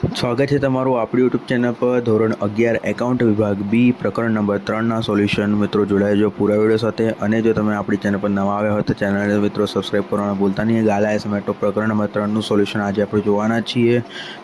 સ્વાગત છે તમારું આપણી યુટ્યુબ ચેનલ પર. ધોરણ અગિયાર, એકાઉન્ટ વિભાગ બી, પ્રકરણ નંબર ત્રણના સોલ્યુશન. મિત્રો જોડાયેજો પૂરા વીડિયો સાથે. અને જો તમે આપણી ચેનલ પર નવા આવ્યા હોય તો ચેનલને મિત્રો સબસ્ક્રાઈબ કરવાનું ભૂલતા નહીં. ગાલા એસમેટો પ્રકરણ નંબર ત્રણનું સોલ્યુશન આજે આપણે જોવાના છીએ.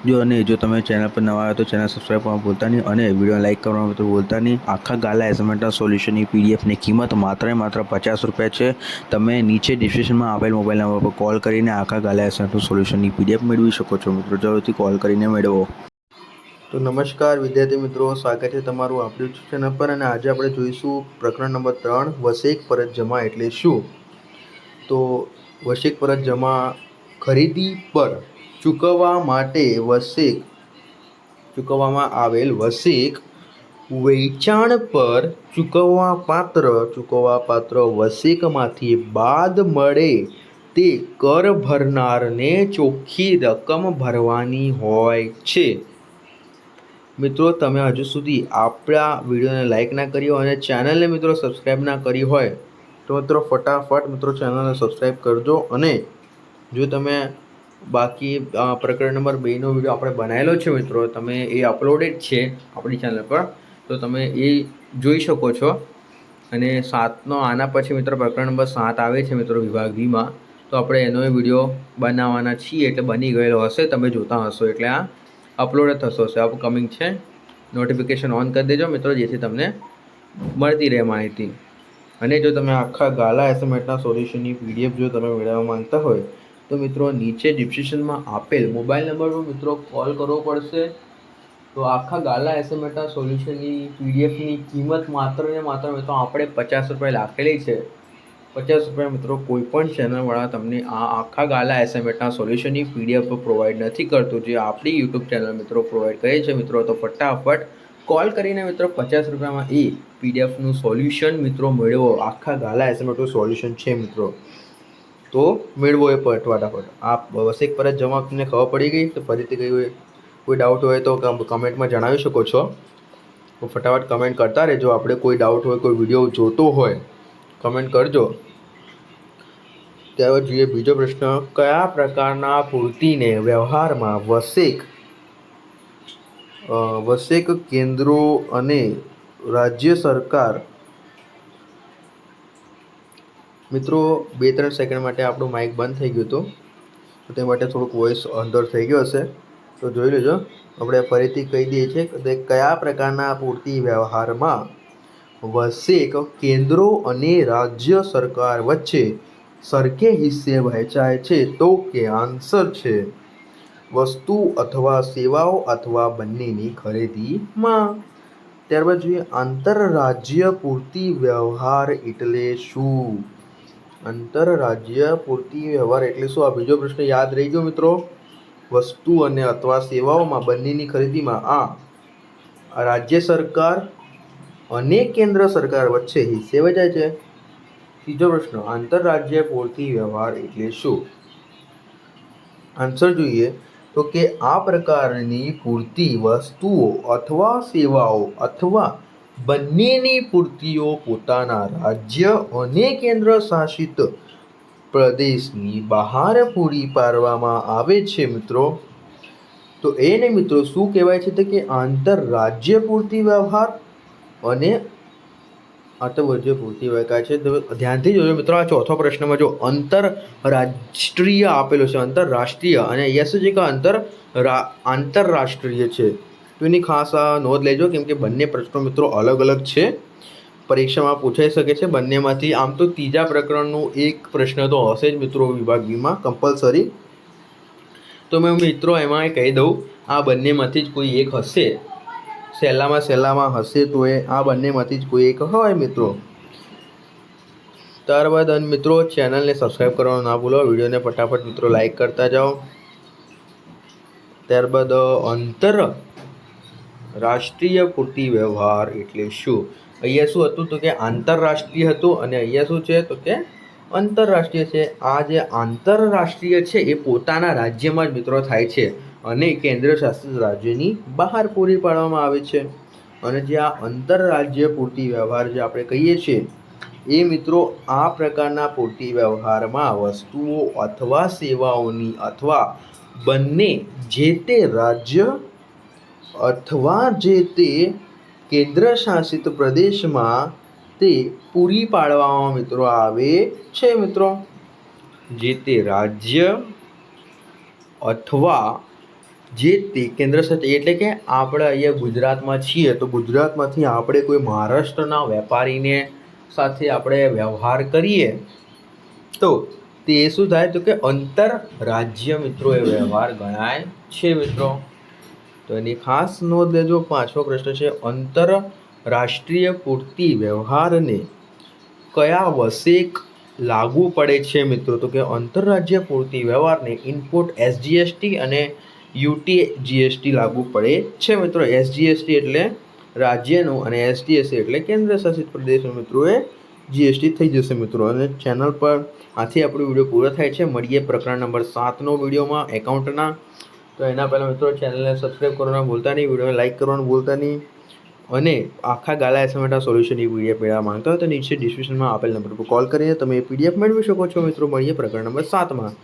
જો અને જો તમે ચેનલ પર નવા આવ્યા તો ચેનલ સબસ્ક્રાઈબ કરવાનું ભૂલતા નહીં અને વીડિયો લાઇક કરવાનું મિત્રો ભૂલતા નહીં. આખા ગાલા એસમેટા સોલ્યુશનની પીડીએફની કિંમત માત્ર માત્ર પચાસ રૂપિયા છે. તમે નીચે ડિસ્ક્રિપ્શનમાં આપેલ મોબાઈલ નંબર પર કોલ કરીને આખા ગાલા એસમેટનું સોલ્યુશનની પીડીએફ મેળવી શકો છો. મિત્રો, જરૂરથી કોલ કરીને મેળવો. તો નમસ્કાર, વિદ્યાર્થી મિત્રો, સ્વાગત છે તમારું આપણી ચેનલ પર અને આજે આપણે જોઈશું પ્રકરણ નંબર ત્રણ, વસેક પરત જમા એટલે શું? તો વસેક પરત જમા ખરીદી પર ચૂકવવા માટે વસેક, ચૂકવવામાં આવેલ વસેક વેચાણ પર ચૂકવવા પાત્ર ચૂકવવા પાત્ર વસેકમાંથી બાદ મળે તે કર ભરનારને ચોખ્ખી રકમ ભરવાની હોય છે. મિત્રો, તમે હજુ સુધી આપણા વિડીયોને લાઇક ના કરી હોય અને ચેનલને મિત્રો સબસ્ક્રાઈબ ના કરી હોય, તો મિત્રો ફટાફટ મિત્રો ચેનલને સબસ્ક્રાઈબ કરજો અને જો તમે બાકી પ્રકરણ નંબર બેનો વીડિયો આપણે બનાવેલો છે મિત્રો, તમે એ અપલોડેડ છે આપણી ચેનલ પર, તો તમે એ જોઈ શકો છો. અને સાતનો આના પછી મિત્રો પ્રકરણ નંબર સાત આવે છે મિત્રો વિભાગ બીમાં તો આપણે એનો વીડિયો બનાવવાના છીએ, એટલે બની ગયેલો હશે, તમે જોતા હશો, એટલે આ અપલોડ થશો, હશે અપકમિંગ છે. નોટિફિકેશન ઓન કરી દેજો, મિત્રો, જેથી તમને મળતી રહે માહિતી. અને જો તમે આખા ગાલા એસએમએટના સોલ્યુશનની પીડીએફ જો તમે મેળવવા માંગતા હોય, તો મિત્રો, નીચે ડિસ્ક્રિપ્શનમાં આપેલ મોબાઈલ નંબર પર મિત્રો કોલ કરવો પડશે. તો આખા ગાલા એસએમએટના સોલ્યુશનની પીડીએફની કિંમત માત્ર ને માત્ર મિત્રો, આપણે પચાસ રૂપિયા રાખેલી છે. પચાસ રૂપિયા મિત્રો કોઈ પણ ચેનલવાળા તમને આ આખા ગાલા એસએમએટના સોલ્યુશનની પીડીએફ પ્રોવાઈડ નથી કરતું, જે આપણી યુટ્યુબ ચેનલ મિત્રો પ્રોવાઈડ કરે છે મિત્રો, તો ફટાફટ કોલ કરીને મિત્રો પચાસ રૂપિયામાં એ પીડીએફનું સોલ્યુશન મિત્રો મેળવો. આખા ગાલા એસએમએટનું સોલ્યુશન છે મિત્રો. તો મેળવો એ પટ ફટાફટ. આ વસેક જ જમા તમને ખબર પડી ગઈ તો ફરીથી હોય, કોઈ ડાઉટ હોય તો કમેન્ટમાં જણાવી શકો છો. તો ફટાફટ કમેન્ટ કરતા રહેજો. આપણે કોઈ ડાઉટ હોય, કોઈ વીડિયો જોતો હોય કમેન્ટ કરજો. ત્યારબાદ જોઈએ બીજો પ્રશ્ન, કયા પ્રકારના પૂર્તિને વ્યવહારમાં વસેક વસેક કેન્દ્રો અને રાજ્ય સરકાર? મિત્રો બે ત્રણ સેકન્ડ માટે આપણું માઇક બંધ થઈ ગયું હતું. તો તે માટે થોડુંક વોઇસ અંદર થઈ ગયો હશે. તો જોઈ લેજો. આપણે ફરીથી કહી દઈએ છીએ કે કયા પ્રકારના પૂર્તિ વ્યવહારમાં વસેક કેન્દ્રો અને રાજ્ય સરકાર વચ્ચે સરખે હિસ્સે વહેંચાય છે તો કે આન્સર છે. વસ્તુ અથવા સેવાઓ અથવા બંનેની ખરીદીમાં. ત્યારબાદ જોઈએ આંતરરાજ્ય પૂરતી વ્યવહાર એટલે શું? આંતરરાજ્ય પૂરતી વ્યવહાર એટલે શું? આ બીજો પ્રશ્ન યાદ રહી ગયો મિત્રો. વસ્તુ અને અથવા સેવાઓમાં બંનેની ખરીદીમાં આ રાજ્ય સરકાર અને કેન્દ્ર સરકાર વચ્ચે હિસ્સે વહેંચાય છે. ત્રીજો પ્રશ્ન, આંતરરાજ્ય પૂરતી વ્યવહાર એટલે શું? આન્સર જોઈએ તો કે આ પ્રકારની પૂરતી વસ્તુઓ અથવા સેવાઓ અથવા બંનેની પૂર્તિઓ પોતાના રાજ્ય અને કેન્દ્ર શાસિત પ્રદેશની બહાર પૂરી પાડવામાં આવે છે મિત્રો. તો એને મિત્રો શું કહેવાય છે તો કે આંતરરાજ્ય પૂરતી વ્યવહાર અને આ તો આંતરરાજ્ય પૂર્તિ વહેકાય છે તો ધ્યાનથી જોજો મિત્રો, આ ચોથો પ્રશ્નમાં જો આંતરરાષ્ટ્રીય આપેલો છે આંતરરાષ્ટ્રીય અને અહીંયા શું કે આંતર આંતરરાષ્ટ્રીય છે, તો એની ખાસ આ નોંધ લેજો, કેમ કે બંને પ્રશ્નો મિત્રો અલગ અલગ છે, પરીક્ષામાં પૂછાઈ શકે છે, બંનેમાંથી આમ તો ત્રીજા પ્રકરણનું એક પ્રશ્ન તો હશે જ મિત્રો વિભાગ બીમાં કમ્પલસરી તો મેં મિત્રો એમાં કહી દઉં, આ બંનેમાંથી જ કોઈ એક હશે. સહેલામાં સહેલામાં હશે તો એ, આ બંનેમાંથી જ કોઈ એક હોય મિત્રો. ત્યારબાદ અને મિત્રો, ચેનલને સબસ્ક્રાઈબ કરવાનું ના ભૂલો, વિડીયોને ફટાફટ મિત્રો લાઈક કરતા જાઓ. ત્યારબાદ અંતર રાષ્ટ્રીય પૂર્તિ વ્યવહાર એટલે શું? અહીંયા શું હતું તો કે આંતરરાષ્ટ્રીય હતું અને અહીંયા શું છે તો કે આંતરરાષ્ટ્રીય છે. આ જે આંતરરાષ્ટ્રીય છે એ પોતાના રાજ્યમાં જ મિત્રો થાય છે. અને કેન્દ્ર શાસિત રાજ્યની બહાર પૂરી પાડવામાં આવે છે. અને જે આ આંતરરાજ્ય પૂર્તિ વ્યવહાર જે આપણે કહીએ છીએ, એ મિત્રો આ પ્રકારના પૂર્તિ વ્યવહારમાં વસ્તુઓ અથવા સેવાઓની અથવા બંને જે તે રાજ્ય અથવા જે તે કેન્દ્ર શાસિત પ્રદેશમાં તે પૂરી પાડવામાં મિત્રો આવે છે મિત્રો. જે તે રાજ્ય અથવા જે તે કેન્દ્ર શાસિત એટલે કે આપણે અહીંયા ગુજરાતમાં છીએ, તો ગુજરાતમાંથી આપણે કોઈ મહારાષ્ટ્રના વેપારીને સાથે આપણે વ્યવહાર કરીએ, તો તે શું થાય? તો કે અંતર રાજ્ય મિત્રો એ વ્યવહાર ગણાય છે મિત્રો. તો એની ખાસ નોંધ લેજો, પાંચમો પ્રશ્ન છે, અંતર રાષ્ટ્રીય પૂર્તિ વ્યવહારને કયા વસેક લાગુ પડે છે મિત્રો? તો કે આંતરરાજ્ય પૂર્તિ વ્યવહારને ઇનપુટ એસજીએસટી અને યુટી જીએસટી લાગુ પડે છે મિત્રો. એસજીએસટી એટલે રાજ્યનું અને એસટીએસટી એટલે કેન્દ્ર શાસિત પ્રદેશનું મિત્રો એ જીએસટી થઈ જશે મિત્રો. અને ચેનલ પર આથી આપણો વીડિયો પૂરો થાય છે. મળીએ પ્રકરણ નંબર સાતનો વિડીયોમાં એકાઉન્ટના તો એના પહેલાં મિત્રો ચેનલને સબસ્ક્રાઈબ કરવાનું ભૂલતા નહીં, વિડીયોને લાઈક કરવાનું ભૂલતા નહીં. અને આખા ગાલા એસએમએટા સોલ્યુશન એ પીડીએફ મેળવવા માંગતા હોય તો નીચે ડિસ્ક્રિપ્શનમાં આપેલ નંબર પર કોલ કરીને તમે એ પીડીએફ મેળવી શકો છો મિત્રો. મળીએ પ્રકરણ નંબર સાતમાં.